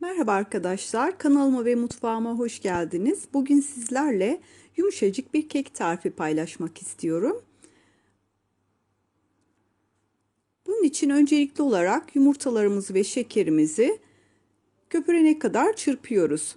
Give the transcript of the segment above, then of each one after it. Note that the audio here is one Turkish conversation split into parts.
Merhaba arkadaşlar, kanalıma ve mutfağıma hoş geldiniz. Bugün sizlerle yumuşacık bir kek tarifi paylaşmak istiyorum. Bunun için öncelikli olarak yumurtalarımızı ve şekerimizi köpürene kadar çırpıyoruz.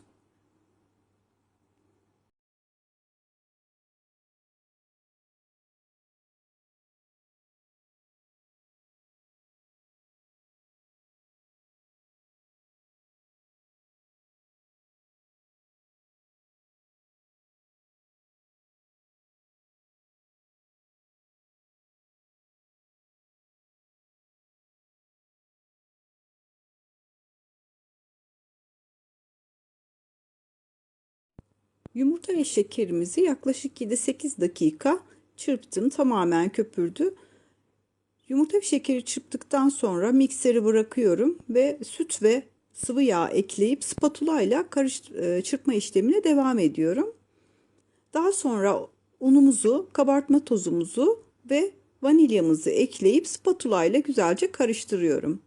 Yumurta ve şekerimizi yaklaşık 7-8 dakika çırptım. Tamamen köpürdü. Yumurta ve şekeri çırptıktan sonra mikseri bırakıyorum ve süt ve sıvı yağ ekleyip spatula ile e, çırpma işlemine devam ediyorum. Daha sonra unumuzu, kabartma tozumuzu ve vanilyamızı ekleyip spatula ile güzelce karıştırıyorum.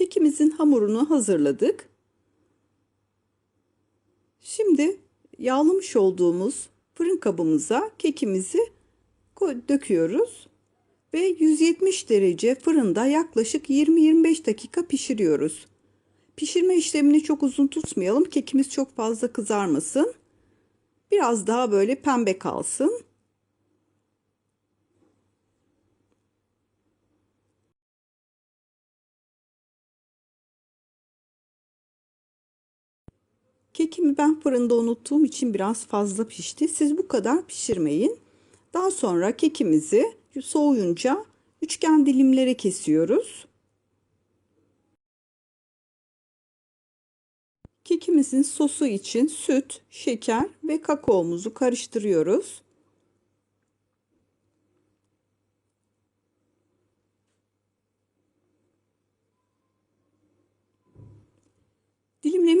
Kekimizin hamurunu hazırladık. Şimdi yağlamış olduğumuz fırın kabımıza kekimizi döküyoruz ve 170 derece fırında yaklaşık 20-25 dakika pişiriyoruz. Pişirme işlemini çok uzun tutmayalım. Kekimiz çok fazla kızarmasın. Biraz daha böyle pembe kalsın. Kekimi ben fırında unuttuğum için biraz fazla pişti. Siz bu kadar pişirmeyin. Daha sonra kekimizi soğuyunca üçgen dilimlere kesiyoruz. Kekimizin sosu için süt, şeker ve kakaomuzu karıştırıyoruz.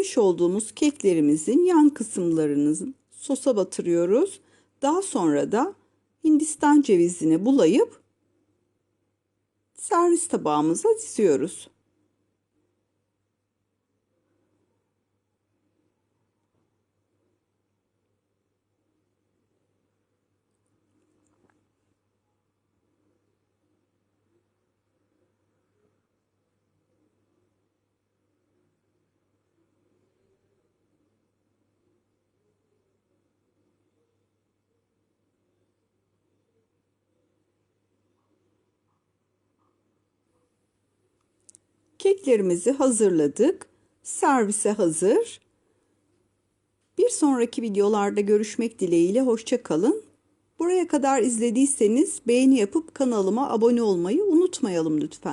Dilimlemiş olduğumuz keklerimizin yan kısımlarını sosa batırıyoruz. Daha sonra da Hindistan cevizini bulayıp servis tabağımıza diziyoruz. Keklerimizi hazırladık. Servise hazır. Bir sonraki videolarda görüşmek dileğiyle hoşça kalın. Buraya kadar izlediyseniz beğeni yapıp kanalıma abone olmayı unutmayalım lütfen.